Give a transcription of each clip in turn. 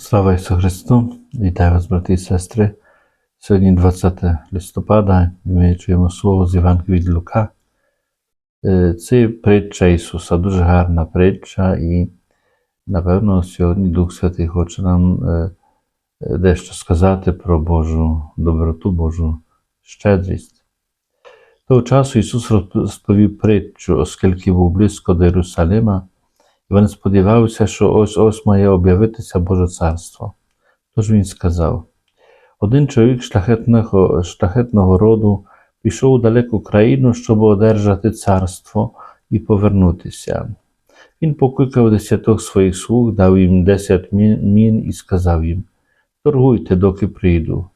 Слава Ісусу Христу! Вітаю вас, брати і сестри. Сьогодні 20 листопада, і ми чуємо слово з Євангелія від Лука. Е, Це притча Ісуса, дуже гарна притча, і напевно сьогодні Дух Святий хоче нам е, дещо сказати про Божу доброту, Божу щедрість. Того часу Ісус розповів притчу, оскільки був близько до Єрусалима, і вони сподівалися, що ось ось має об'явитися Боже царство. Тож він сказав: один чоловік шляхетного, шляхетного роду пішов у далеку країну, щоб одержати царство і повернутися. Він покликав десяток своїх слуг, дав їм десять мін і сказав їм: Торгуйте, доки прийду.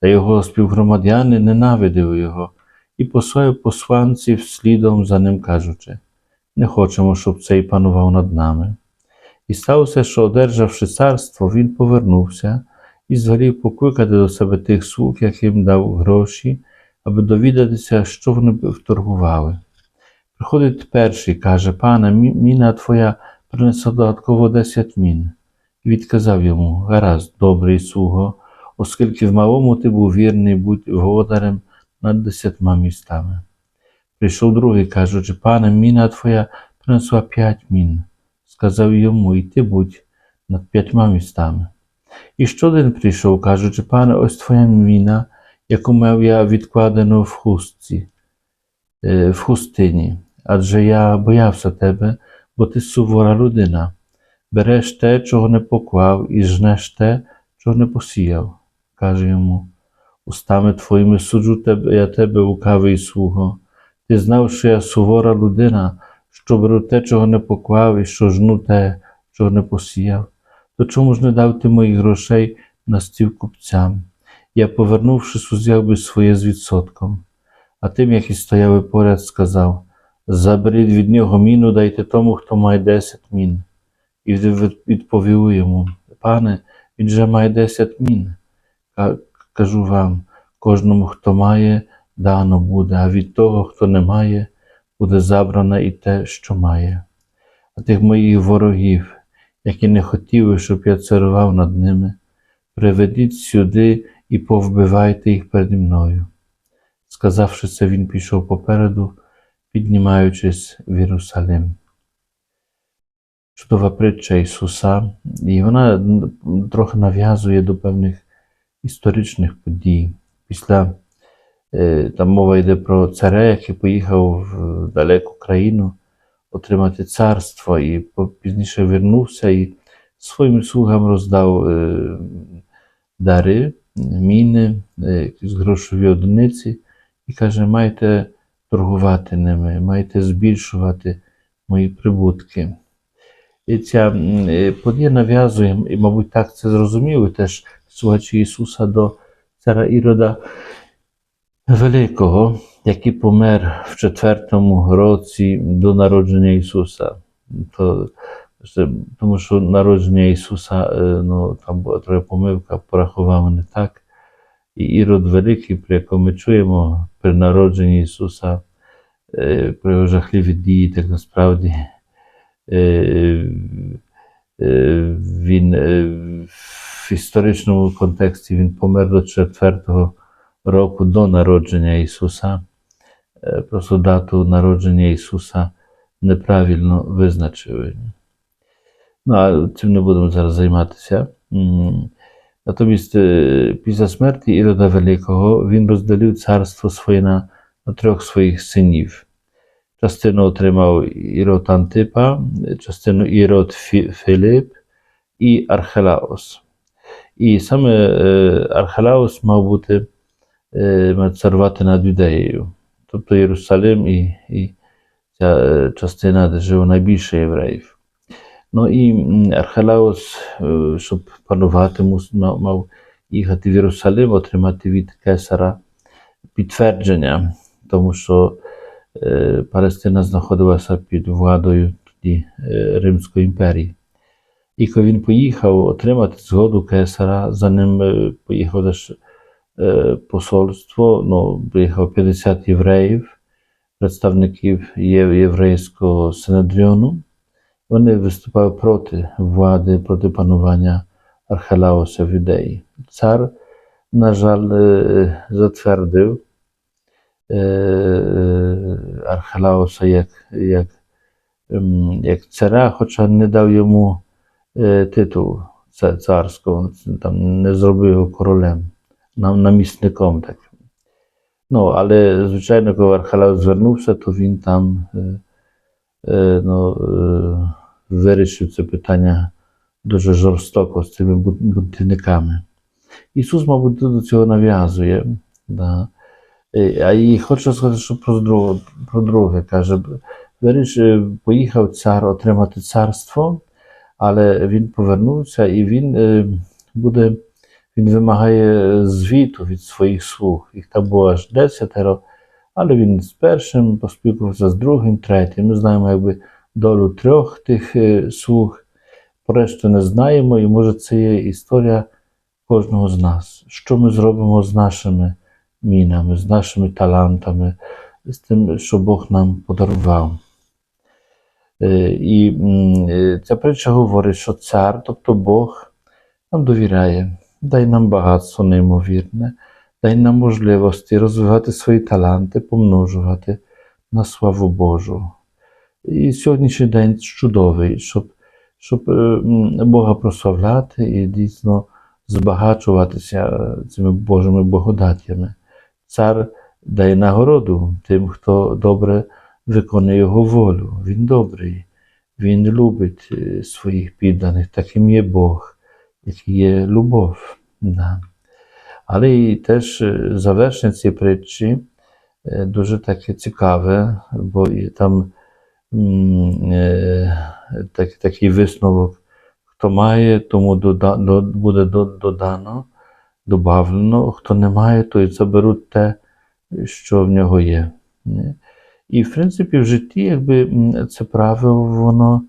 Та його співгромадяни ненавидили його і послав посланців слідом за ним, кажучи: не хочемо, щоб цей панував над нами. І сталося, що, одержавши царство, він повернувся і звелів покликати до себе тих слуг, яким дав гроші, аби довідатися, що вони вторгували. Приходить перший, каже, пане, міна твоя принесла додатково десять мін. І відказав йому: Гаразд, добрий слуго, оскільки в малому ти був вірний, будь володарем над десятьма містами. Прийшов другий, кажучи, пане, міна твоя принесла п'ять мін. Сказав йому, і ти будь над п'ятьма містами. І ще один прийшов, кажучи, пане, ось твоя міна, яку мав я відкладену в хустці, е, в хустині, адже я боявся тебе, бо ти сувора людина. Береш те, чого не поклав, і жнеш те, чого не посіяв. Каже йому, устами твоїми суджу тебе, я тебе, лукавий слуго. Ти знав, що я сувора людина, що беру те, чого не поклав, і що жну те, чого не посіяв. То чому ж не дав ти моїх грошей на стіл купцям? Я, повернувшись, узяв би своє з відсотком. А тим, які стояли поряд, сказав: Заберіть від нього міну, дайте тому, хто має десять мін. І від- відповіли йому: Пане, він же має десять мін. Кажу вам, кожному, хто має, дано буде, а від того, хто не має, буде забрано і те, що має. А тих моїх ворогів, які не хотіли, щоб я царував над ними, приведіть сюди і повбивайте їх переді мною. Сказавши це, він пішов попереду, піднімаючись в Єрусалим. Чудова притча Ісуса, і вона трохи нав'язує до певних історичних подій. Після там мова йде про царя, який поїхав в далеку країну отримати царство, і пізніше вернувся і своїм слугам роздав е, дари, міни, е, якісь грошові одиниці, і каже: майте торгувати ними, майте збільшувати мої прибутки. І ця е, подія нав'язує, і, мабуть, так це зрозуміли теж слухачі Ісуса до цара Ірода Великого, який помер в четвертому році до народження Ісуса. То, тому що народження Ісуса, е, ну, там була трохи помилка, порахували не так. І Ірод Великий, про якого ми чуємо при народженні Ісуса, е, про його жахливі дії, так насправді е, він в історичному контексті він помер до четвертого року до народження Ісуса. Е, Просто дату народження Ісуса неправильно визначили. Ну, а цим не будемо зараз займатися. М, Натомість, е, після смерті Ірода Великого він розділив царство своє на, на трьох своїх синів. Частину отримав Ірод Антипа, частину Ірод Фі- Филип і Архелаос. І саме е, Архелаос мав бути е, царувати над Юдеєю, тобто Єрусалим і, і ця е, частина, де жило найбільше євреїв. Ну і м, е, щоб панувати, мав, їхати в Єрусалим, отримати від кесара підтвердження, тому що Палестина знаходилася під владою тоді Римської імперії. І коли він поїхав отримати згоду кесара, за ним е, посольство, ну, приїхав 50 євреїв, представників єврейського синедріону. Вони виступали проти влади, проти панування Архелауса в юдеї. Цар, на жаль, е, затвердив е, е, Архелауса як, як, ем, як царя, хоча не дав йому е, титул царського, там не зробив його королем, намісником таким. Ну, але, звичайно, коли Архелаус звернувся, то він там ну, вирішив це питання дуже жорстоко з цими бу- бунтівниками. Ісус, мабуть, до цього нав'язує. Да. А і хочу сказати, що про друге, про друге каже, вирішив, поїхав цар отримати царство, але він повернувся і він буде, він вимагає звіту від своїх слуг. Їх там було аж десятеро, але він з першим поспілкувався з другим, третім. Ми знаємо якби долю трьох тих е, слуг. Решту не знаємо, і може це є історія кожного з нас. Що ми зробимо з нашими мінами, з нашими талантами, з тим, що Бог нам подарував. Е, І е, ця притча говорить, що цар, тобто Бог, нам довіряє, дай нам багатство неймовірне, дай нам можливості розвивати свої таланти, помножувати на славу Божу. І сьогоднішній день чудовий, щоб, щоб Бога прославляти і дійсно збагачуватися цими Божими благодаттями. Цар дає нагороду тим, хто добре виконує його волю. Він добрий, він любить своїх підданих, таким є Бог, є любов. Да. Але і теж завершення цієї притчі дуже таке цікаве, бо і там так, такий висновок, хто має, тому дода, до, буде додано, добавлено, хто не має, то і заберуть те, що в нього є. І, в принципі, в житті, якби це правило, воно,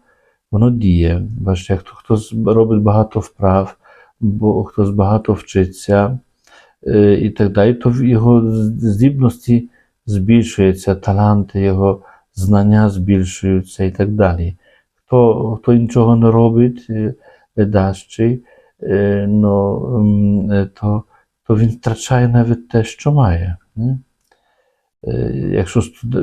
воно діє. Бачите, як хтось робить багато вправ, бо хтось багато вчиться е, і так далі, то його здібності збільшуються, таланти, його знання збільшуються і так далі. Хто, хто нічого не робить, ледащий, е, ну, е, то, то він втрачає навіть те, що має. Якщо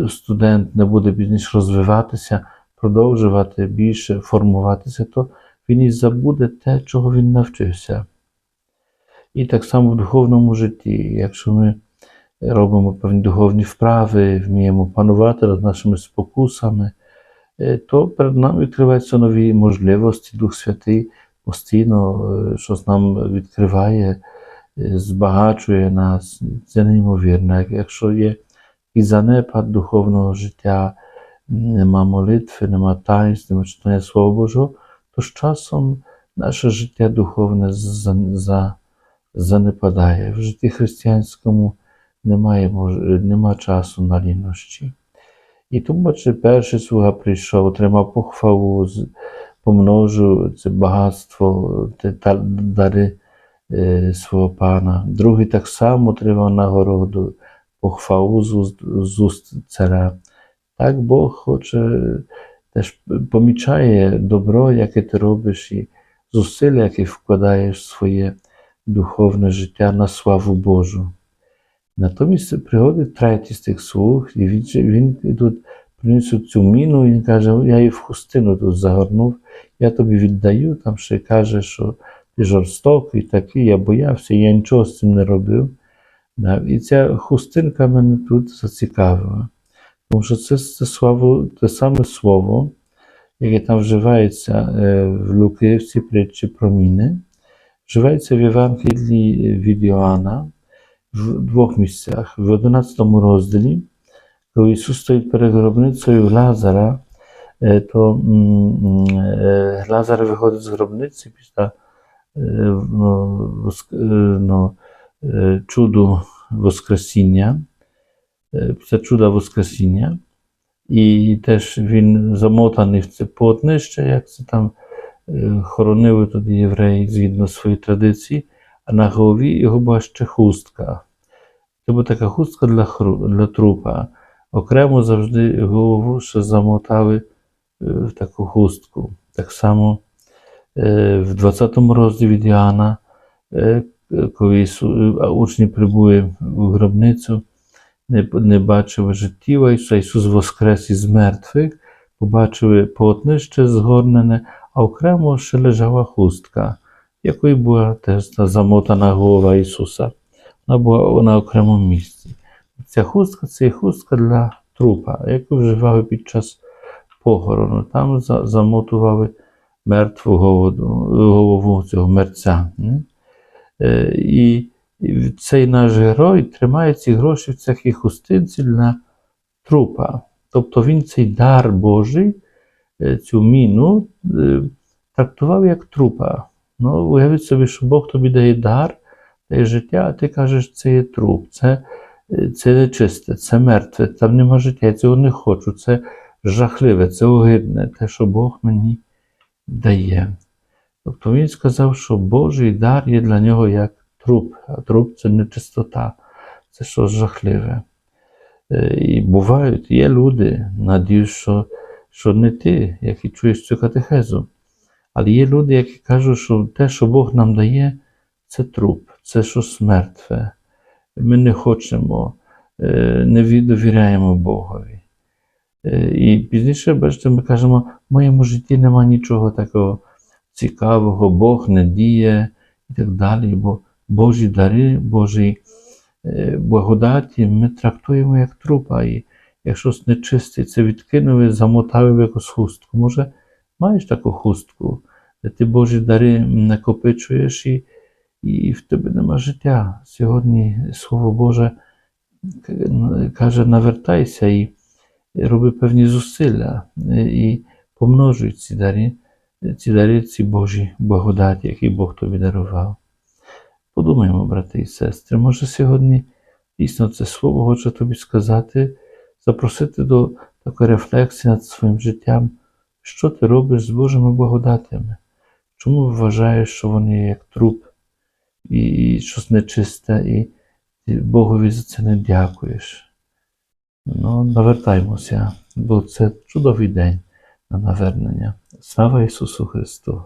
студент не буде більше розвиватися, продовжувати більше формуватися, то він і забуде те, чого він навчився. І так само в духовному житті, якщо ми робимо певні духовні вправи, вміємо панувати над нашими спокусами, е, то перед нами відкриваються нові можливості. Дух Святий постійно е, щось нам відкриває, е, збагачує нас. Це неймовірно. Якщо є і занепад духовного життя, нема молитви, нема таїнств, нема читання Слова Божого, то з часом наше життя духовне за- за- занепадає. В житті християнському немає, нема часу на лінощі. І тому, бачите, перший слуга прийшов, отримав похвалу, помножив це багатство, те дари е, свого пана. Другий так само отримав нагороду, похвалу з уст царя. Так Бог хоче, теж помічає добро, яке ти робиш, і зусилля, які вкладаєш в своє духовне життя на славу Божу. Натомість приходить третій з тих слуг, і він, він тут приніс цю міну, і він каже, я її в хустину тут загорнув, я тобі віддаю, там ще каже, що ти жорстокий, такий, я боявся, я нічого з цим не робив. І ця хустинка мене тут зацікавила. Тому що це, це, слово, те саме слово, яке там вживається е, в Луки, в цій притчі про міни, вживається в Євангелії від Йоанна в двох місцях. В 11 розділі, коли Ісус стоїть перед гробницею Лазара, е, то м, м, е, Лазар виходить з гробниці після е, ну, воск- е, ну, е, чуду Воскресіння, е, після чуда Воскресіння. І теж він замотаний в це полотнище, як це там е, хоронили тоді євреї згідно своєї традиції, а на голові його була ще хустка. Це була така хустка для, хру, для трупа. Окремо завжди голову ще замотали е, в таку хустку. Так само В 20 розділі е, коли учні прибули в гробницю, не, не бачили життєва Ісуса, Ісус воскрес із мертвих, побачили полотнище згорнене, а окремо ще лежала хустка, якою була теж та замотана голова Ісуса. Вона була на окремому місці. Ця хустка це хустка для трупа, яку вживали під час похорону. Там за- замотували мертву голову, голову цього мерця. м. Е, І, і цей наш герой тримає ці гроші в цій хустинці для трупа. Тобто він цей дар Божий, е, цю міну е, трактував як трупа. Ну, уявіть собі, що Бог тобі дає дар, дає життя, а ти кажеш, це є труп, це, е, це нечисте, це мертве, там нема життя, я цього не хочу, це жахливе, це огидне, те, що Бог мені дає. Тобто він сказав, що Божий дар є для нього як труп, а труп це нечистота, це щось жахливе. Е, І бувають, є люди, надіюсь, що, що не ти, які чуєш цю катехезу. Але є люди, які кажуть, що те, що Бог нам дає, це труп, це щось мертве. Ми не хочемо, е, не довіряємо Богові. Е, І пізніше, бачите, ми кажемо, в моєму житті нема нічого такого цікавого, Бог не діє і так далі. Бо Божі дари, Божі благодаті ми трактуємо як трупа. І як щось нечисте, це відкинули, замотали в якусь хустку. Може, маєш таку хустку, де ти Божі дари накопичуєш і, і в тебе нема життя. Сьогодні Слово Боже каже, навертайся і роби певні зусилля е, і помножуй ці дари, ці дари, ці Божі благодаті, які Бог тобі дарував. Подумаємо, брати і сестри, може сьогодні дійсно це слово хоче тобі сказати, запросити до такої рефлексії над своїм життям, що ти робиш з Божими благодатями, чому вважаєш, що вони є як труп, і, щось нечисте, і Богові за це не дякуєш. Ну, навертаймося, бо це чудовий день на навернення. Слава Ісусу Христу!